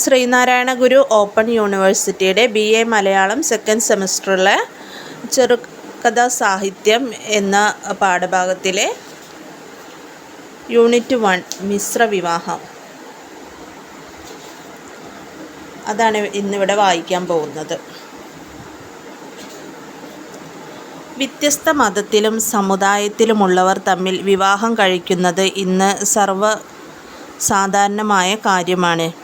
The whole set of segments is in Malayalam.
ശ്രീനാരായണ ഗുരു ഓപ്പൺ യൂണിവേഴ്സിറ്റിയുടെ ബി എ മലയാളം സെക്കൻഡ് സെമസ്റ്ററിലെ ചെറുകഥാ സാഹിത്യം എന്ന പാഠഭാഗത്തിലെ യൂണിറ്റ് വൺ മിശ്ര വിവാഹം. അതാണ് ഇന്നിവിടെ വായിക്കാൻ പോകുന്നത്. വ്യത്യസ്ത മതത്തിലും സമുദായത്തിലുമുള്ളവർ തമ്മിൽ വിവാഹം കഴിക്കുന്നത് ഇന്ന് സർവ സാധാരണമായ കാര്യമാണ്.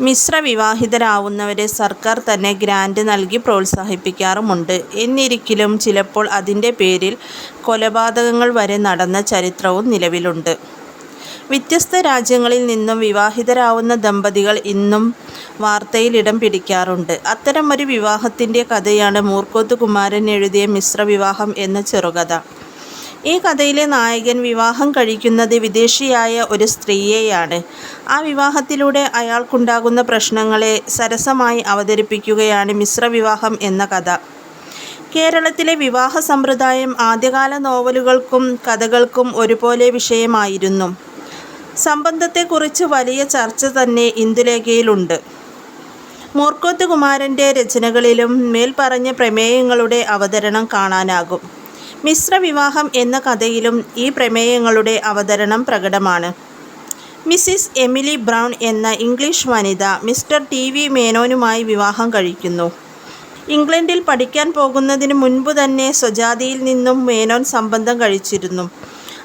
മിശ്ര വിവാഹിതരാവുന്നവരെ സർക്കാർ തന്നെ ഗ്രാൻഡ് നൽകി പ്രോത്സാഹിപ്പിക്കാറുമുണ്ട്. എന്നിരിക്കിലും ചിലപ്പോൾ അതിന്റെ പേരിൽ കൊലപാതകങ്ങൾ വരെ നടന്ന ചരിത്രവും നിലവിലുണ്ട്. വ്യത്യസ്ത രാജ്യങ്ങളിൽ നിന്നും വിവാഹിതരാവുന്ന ദമ്പതികൾ ഇന്നും വാർത്തയിൽ ഇടം പിടിക്കാറുണ്ട്. അത്തരമൊരു വിവാഹത്തിന്റെ കഥയാണ് മൂർക്കോത്ത് കുമാരൻ എഴുതിയ മിശ്ര വിവാഹം എന്ന ചെറുകഥ. ഈ കഥയിലെ നായകൻ വിവാഹം കഴിക്കുന്നത് വിദേശിയായ ഒരു സ്ത്രീയെയാണ്. ആ വിവാഹത്തിലൂടെ അയാൾക്കുണ്ടാകുന്ന പ്രശ്നങ്ങളെ സരസമായി അവതരിപ്പിക്കുകയാണ് മിശ്ര വിവാഹം എന്ന കഥ. കേരളത്തിലെ വിവാഹ സമ്പ്രദായം ആദ്യകാല നോവലുകൾക്കും കഥകൾക്കും ഒരുപോലെ വിഷയമായിരുന്നു. സംബന്ധത്തെക്കുറിച്ച് വലിയ ചർച്ച തന്നെ ഇന്ദുലേഖയിലുണ്ട്. മൂർക്കോത്ത് കുമാരന്റെ രചനകളിലും മേൽപ്പറഞ്ഞ പ്രമേയങ്ങളുടെ അവതരണം കാണാനാകും. മിശ്ര വിവാഹം എന്ന കഥയിലും ഈ പ്രമേയങ്ങളുടെ അവതരണം പ്രകടമാണ്. മിസ്സിസ് എമിലി ബ്രൗൺ എന്ന ഇംഗ്ലീഷ് വനിത മിസ്റ്റർ ടി വി മേനോനുമായി വിവാഹം കഴിക്കുന്നു. ഇംഗ്ലണ്ടിൽ പഠിക്കാൻ പോകുന്നതിന് മുൻപ് തന്നെ സ്വജാതിയിൽ നിന്നും മേനോൻ സംബന്ധം കഴിച്ചിരുന്നു.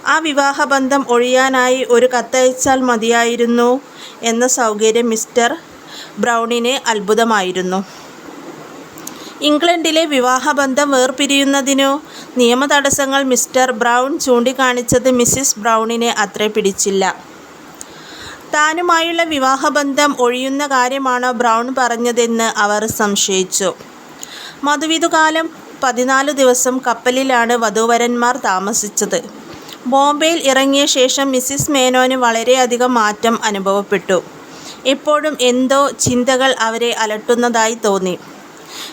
ആ വിവാഹബന്ധം ഒഴിയാനായി ഒരു കത്തയച്ചാൽ മതിയായിരുന്നു എന്ന സൗകര്യം മിസ്റ്റർ ബ്രൗണിനെ അത്ഭുതമായിരുന്നു. ഇംഗ്ലണ്ടിലെ വിവാഹബന്ധം വേർപിരിയുന്നതിനു നിയമതടസ്സങ്ങൾ മിസ്റ്റർ ബ്രൗൺ ചൂണ്ടിക്കാണിച്ചത് മിസ്സിസ് ബ്രൗണിനെ അത്ര പിടിച്ചില്ല. താനുമായുള്ള വിവാഹബന്ധം ഒഴിയുന്ന കാര്യമാണോ ബ്രൗൺ പറഞ്ഞതെന്ന് അവർ സംശയിച്ചു. മധുവിധുകാലം പതിനാല് ദിവസം കപ്പലിലാണ് വധൂവരന്മാർ താമസിച്ചത്. ബോംബെയിൽ ഇറങ്ങിയ ശേഷം മിസ്സിസ് മേനോന് വളരെയധികം മാറ്റം അനുഭവപ്പെട്ടു. എപ്പോഴും എന്തോ ചിന്തകൾ അവരെ അലട്ടുന്നതായി തോന്നി.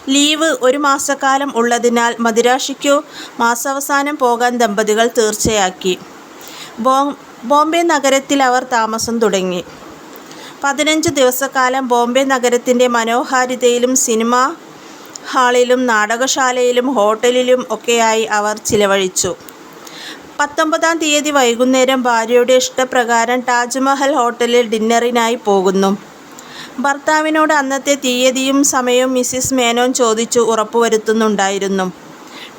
ലീവ് ഒരു മാസക്കാലം ഉള്ളതിനാൽ മദിരാശിക്കു മാസാവസാനം പോകാൻ ദമ്പതികൾ തീർച്ചയാക്കി. ബോംബെ നഗരത്തിൽ അവർ താമസം തുടങ്ങി. പതിനഞ്ച് ദിവസക്കാലം ബോംബെ നഗരത്തിന്റെ മനോഹാരിതയിലും സിനിമ ഹാളിലും നാടകശാലയിലും ഹോട്ടലിലും ഒക്കെയായി അവർ ചിലവഴിച്ചു. പത്തൊമ്പതാം തീയതി വൈകുന്നേരം ഭാര്യയുടെ ഇഷ്ടപ്രകാരം താജ്മഹൽ ഹോട്ടലിൽ ഡിന്നറിനായി പോകുന്നു. ഭർത്താവിനോട് അന്നത്തെ തീയതിയും സമയവും മിസ്സിസ് മേനോൻ ചോദിച്ചു ഉറപ്പുവരുത്തുന്നുണ്ടായിരുന്നു.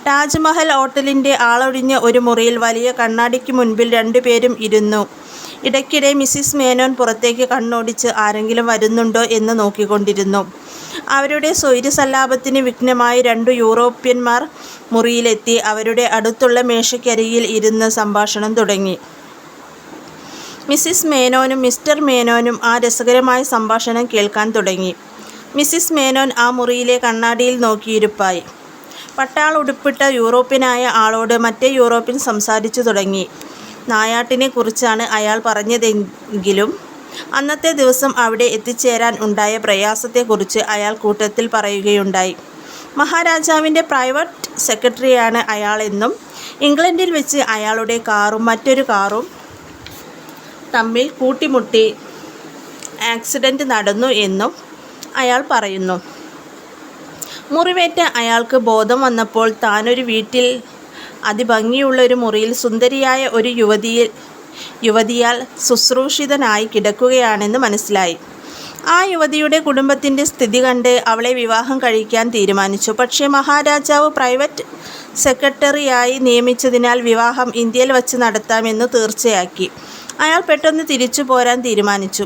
താജ്മഹൽ ഹോട്ടലിന്റെ ആളൊഴിഞ്ഞ ഒരു മുറിയിൽ വലിയ കണ്ണാടിക്ക് മുൻപിൽ രണ്ടുപേരും ഇരുന്നു. ഇടയ്ക്കിടെ മിസ്സിസ് മേനോൻ പുറത്തേക്ക് കണ്ണോടിച്ച് ആരെങ്കിലും വരുന്നുണ്ടോ എന്ന് നോക്കിക്കൊണ്ടിരുന്നു. അവരുടെ സ്വൈര്യസല്ലാപത്തിന് വിഘ്നമായി രണ്ടു യൂറോപ്യന്മാർ മുറിയിലെത്തി. അവരുടെ അടുത്തുള്ള മേശയ്ക്കരികിൽ ഇരുന്ന് സംഭാഷണം തുടങ്ങി. മിസ്സിസ് മേനോനും മിസ്റ്റർ മേനോനും ആ രസകരമായ സംഭാഷണം കേൾക്കാൻ തുടങ്ങി. മിസ്സിസ് മേനോൻ ആ മുറിയിലെ കണ്ണാടിയിൽ നോക്കിയിരുപ്പായി. പട്ടാൾ ഉടുപ്പിട്ട യൂറോപ്യനായ ആളോട് മറ്റേ യൂറോപ്യൻ സംസാരിച്ചു തുടങ്ങി. നായാട്ടിനെ കുറിച്ചാണ് അയാൾ പറഞ്ഞതെങ്കിലും അന്നത്തെ ദിവസം അവിടെ എത്തിച്ചേരാൻ ഉണ്ടായ പ്രയാസത്തെക്കുറിച്ച് അയാൾ കൂട്ടത്തിൽ പറയുകയുണ്ടായി. മഹാരാജാവിന്റെ പ്രൈവറ്റ് സെക്രട്ടറിയാണ് അയാളെന്നും ഇംഗ്ലണ്ടിൽ വെച്ച് അയാളുടെ കാറും മറ്റൊരു കാറും തമ്മിൽ കൂട്ടിമുട്ടി ആക്സിഡന്റ് നടന്നു എന്നും അയാൾ പറയുന്നു. മുറിവേറ്റ അയാൾക്ക് ബോധം വന്നപ്പോൾ താനൊരു വീട്ടിൽ അതിഭംഗിയുള്ള ഒരു മുറിയിൽ സുന്ദരിയായ ഒരു യുവതിയിൽ യുവതിയാൽ ശുശ്രൂഷിതനായി കിടക്കുകയാണെന്ന് മനസ്സിലായി. ആ യുവതിയുടെ കുടുംബത്തിന്റെ സ്ഥിതി കണ്ട് അവളെ വിവാഹം കഴിക്കാൻ തീരുമാനിച്ചു. പക്ഷേ മഹാരാജാവ് പ്രൈവറ്റ് സെക്രട്ടറിയായി നിയമിച്ചതിനാൽ വിവാഹം ഇന്ത്യയിൽ വച്ച് നടത്താമെന്ന് തീർച്ചയാക്കി. അയാൾ പെട്ടെന്ന് തിരിച്ചു പോരാൻ തീരുമാനിച്ചു.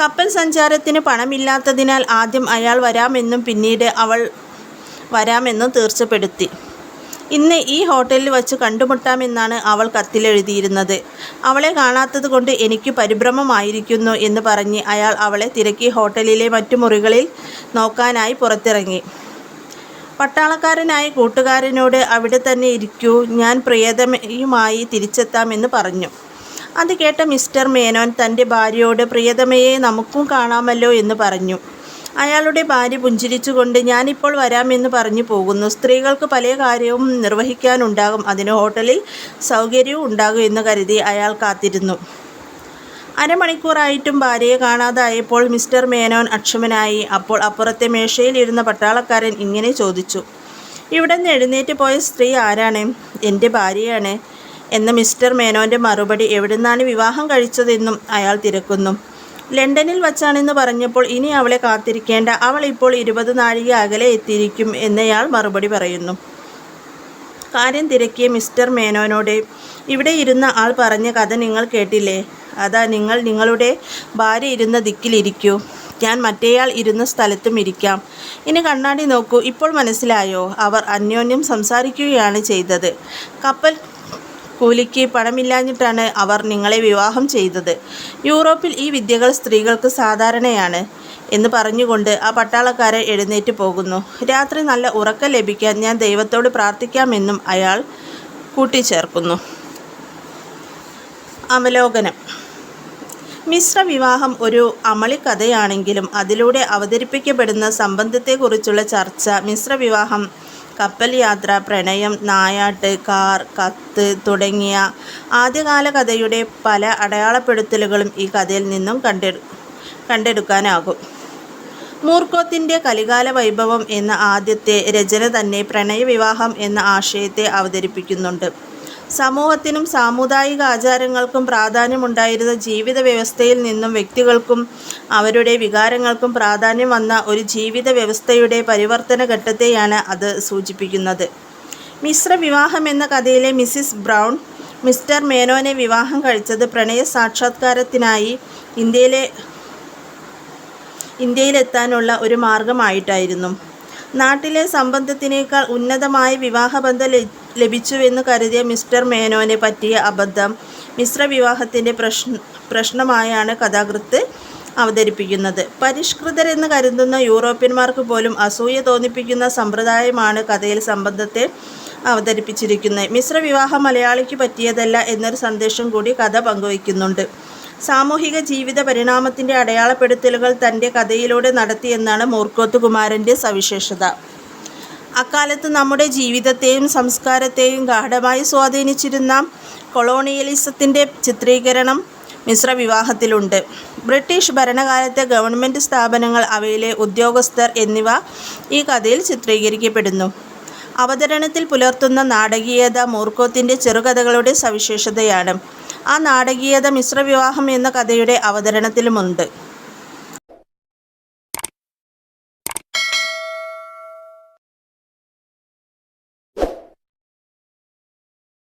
കപ്പൽ സഞ്ചാരത്തിന് പണമില്ലാത്തതിനാൽ ആദ്യം അയാൾ വരാമെന്നും പിന്നീട് അവൾ വരാമെന്നും തീർച്ചപ്പെടുത്തി. ഇന്ന് ഈ ഹോട്ടലിൽ വച്ച് കണ്ടുമുട്ടാമെന്നാണ് അവൾ കത്തിലെഴുതിയിരുന്നത്. അവളെ കാണാത്തത് കൊണ്ട് എനിക്ക് പരിഭ്രമമായിരിക്കുന്നു എന്ന് പറഞ്ഞ് അയാൾ അവളെ തിരക്കി ഹോട്ടലിലെ മറ്റു മുറികളിൽ നോക്കാനായി പുറത്തിറങ്ങി. പട്ടാളക്കാരനായ കൂട്ടുകാരനോട് അവിടെ തന്നെ ഇരിക്കൂ ഞാൻ പ്രിയതമയുമായി തിരിച്ചെത്താമെന്ന് പറഞ്ഞു. അത് കേട്ട മിസ്റ്റർ മേനോൻ തന്റെ ഭാര്യയോട് പ്രിയതമയെ നമുക്കും കാണാമല്ലോ എന്ന് പറഞ്ഞു. അയാളുടെ ഭാര്യ പുഞ്ചിരിച്ചുകൊണ്ട് ഞാനിപ്പോൾ വരാമെന്ന് പറഞ്ഞു പോകുന്നു. സ്ത്രീകൾക്ക് പല കാര്യവും നിർവഹിക്കാനുണ്ടാകും. അതിന് ഹോട്ടലിൽ സൗകര്യവും ഉണ്ടാകും എന്ന് കരുതി അയാൾ കാത്തിരുന്നു. അരമണിക്കൂറായിട്ടും ഭാര്യയെ കാണാതായപ്പോൾ മിസ്റ്റർ മേനോൻ അക്ഷമനായി. അപ്പോൾ അപ്പുറത്തെ മേശയിൽ ഇരുന്ന പട്ടാളക്കാരൻ ഇങ്ങനെ ചോദിച്ചു ഇവിടെ നിന്ന് എഴുന്നേറ്റ് പോയ സ്ത്രീ ആരാണ്? എന്റെ ഭാര്യയാണ്. എന്ന മിസ്റ്റർ മേനോന്റെ മറുപടി എവിടുന്നാണ് വിവാഹം കഴിച്ചതെന്നും അയാൾ തിരക്കുന്നു. ലണ്ടനിൽ വച്ചാണെന്ന് പറഞ്ഞപ്പോൾ ഇനി അവളെ കാത്തിരിക്കേണ്ട. അവൾ ഇപ്പോൾ ഇരുപത് നാഴിക അകലെ എത്തിയിരിക്കും എന്നയാൾ മറുപടി പറയുന്നു. കാര്യം തിരക്കിയ മിസ്റ്റർ മേനോനോട് ഇവിടെ ഇരുന്ന ആൾ പറഞ്ഞ കഥ നിങ്ങൾ കേട്ടില്ലേ? അതാ നിങ്ങൾ നിങ്ങളുടെ ഭാര്യ ഇരുന്ന ദിക്കിലിരിക്കൂ ഞാൻ മറ്റേയാൾ ഇരുന്ന സ്ഥലത്തും ഇരിക്കാം. ഇനി കണ്ണാടി നോക്കൂ. ഇപ്പോൾ മനസ്സിലായോ? അവർ അന്യോന്യം സംസാരിക്കുകയാണ് ചെയ്തത്. കപ്പൽ കൂലിക്ക് പണമില്ലാഞ്ഞിട്ടാണ് അവർ നിങ്ങളെ വിവാഹം ചെയ്തത്. യൂറോപ്പിൽ ഈ വിദ്യകൾ സ്ത്രീകൾക്ക് സാധാരണയാണ് എന്ന് പറഞ്ഞുകൊണ്ട് ആ പട്ടാളക്കാരെ എഴുന്നേറ്റ് പോകുന്നു. രാത്രി നല്ല ഉറക്കം ലഭിക്കാൻ ഞാൻ ദൈവത്തോട് പ്രാർത്ഥിക്കാമെന്നും അയാൾ കൂട്ടിച്ചേർക്കുന്നു. അവലോകനം. മിശ്ര വിവാഹം ഒരു അമളി കഥയാണെങ്കിലും അതിലൂടെ അവതരിപ്പിക്കപ്പെടുന്ന സംബന്ധത്തെക്കുറിച്ചുള്ള ചർച്ച മിശ്ര വിവാഹം കപ്പൽ യാത്ര പ്രണയം നായാട്ട് കാർ കത്ത് തുടങ്ങിയ ആദ്യകാല കഥയുടെ പല അടയാളപ്പെടുത്തലുകളും ഈ കഥയിൽ നിന്നും കണ്ടെടു കണ്ടെടുക്കാനാകും. മൂർക്കോത്തിന്റെ കലികാല വൈഭവം എന്ന ആദ്യത്തെ രചന തന്നെ പ്രണയവിവാഹം എന്ന ആശയത്തെ അവതരിപ്പിക്കുന്നുണ്ട്. സമൂഹത്തിനും സാമുദായിക ആചാരങ്ങൾക്കും പ്രാധാന്യമുണ്ടായിരുന്ന ജീവിത വ്യവസ്ഥയിൽ നിന്നും വ്യക്തികൾക്കും അവരുടെ വികാരങ്ങൾക്കും പ്രാധാന്യം വന്ന ഒരു ജീവിത വ്യവസ്ഥയുടെ പരിവർത്തന ഘട്ടത്തെയാണ് അത് സൂചിപ്പിക്കുന്നത്. മിശ്ര വിവാഹം എന്ന കഥയിലെ മിസ്സിസ് ബ്രൗൺ മിസ്റ്റർ മേനോനെ വിവാഹം കഴിച്ചത് പ്രണയ സാക്ഷാത്കാരത്തിനായി ഇന്ത്യയിലെ ഇന്ത്യയിലെത്താനുള്ള ഒരു മാർഗമായിട്ടായിരുന്നു. നാട്ടിലെ സംബന്ധത്തിനേക്കാൾ ഉന്നതമായ വിവാഹബന്ധം ലഭിച്ചുവെന്ന് കരുതിയ മിസ്റ്റർ മേനോനെ പറ്റിയ അബദ്ധം മിശ്ര വിവാഹത്തിന്റെ പ്രശ്ന പ്രശ്നമായാണ് കഥാകൃത്ത് അവതരിപ്പിക്കുന്നത്. പരിഷ്കൃതരെന്ന് കരുതുന്ന യൂറോപ്യന്മാർക്ക് പോലും അസൂയ തോന്നിപ്പിക്കുന്ന സമ്പ്രദായമാണ് കഥയിൽ സംബന്ധത്തെ അവതരിപ്പിച്ചിരിക്കുന്നത്. മിശ്ര വിവാഹം മലയാളിക്ക് പറ്റിയതല്ല എന്നൊരു സന്ദേശം കൂടി കഥ പങ്കുവയ്ക്കുന്നുണ്ട്. സാമൂഹിക ജീവിത പരിണാമത്തിന്റെ അടയാളപ്പെടുത്തലുകൾ തന്റെ കഥയിലൂടെ നടത്തിയെന്നാണ് മൂർക്കോത്ത് കുമാരന്റെ സവിശേഷത. അക്കാലത്ത് നമ്മുടെ ജീവിതത്തെയും സംസ്കാരത്തെയും ഗാഠമായി സ്വാധീനിച്ചിരുന്ന കൊളോണിയലിസത്തിന്റെ ചിത്രീകരണം മിശ്ര വിവാഹത്തിലുണ്ട്. ബ്രിട്ടീഷ് ഭരണകാലത്തെ ഗവൺമെന്റ് സ്ഥാപനങ്ങൾ അവയിലെ ഉദ്യോഗസ്ഥർ എന്നിവ ഈ കഥയിൽ ചിത്രീകരിക്കപ്പെടുന്നു. അവതരണത്തിൽ പുലർത്തുന്ന നാടകീയത മൂർക്കോത്തിന്റെ ചെറുകഥകളുടെ സവിശേഷതയാണ്. ആ നാടകീയത മിശ്രവിവാഹം എന്ന കഥയുടെ അവതരണത്തിലുമുണ്ട്.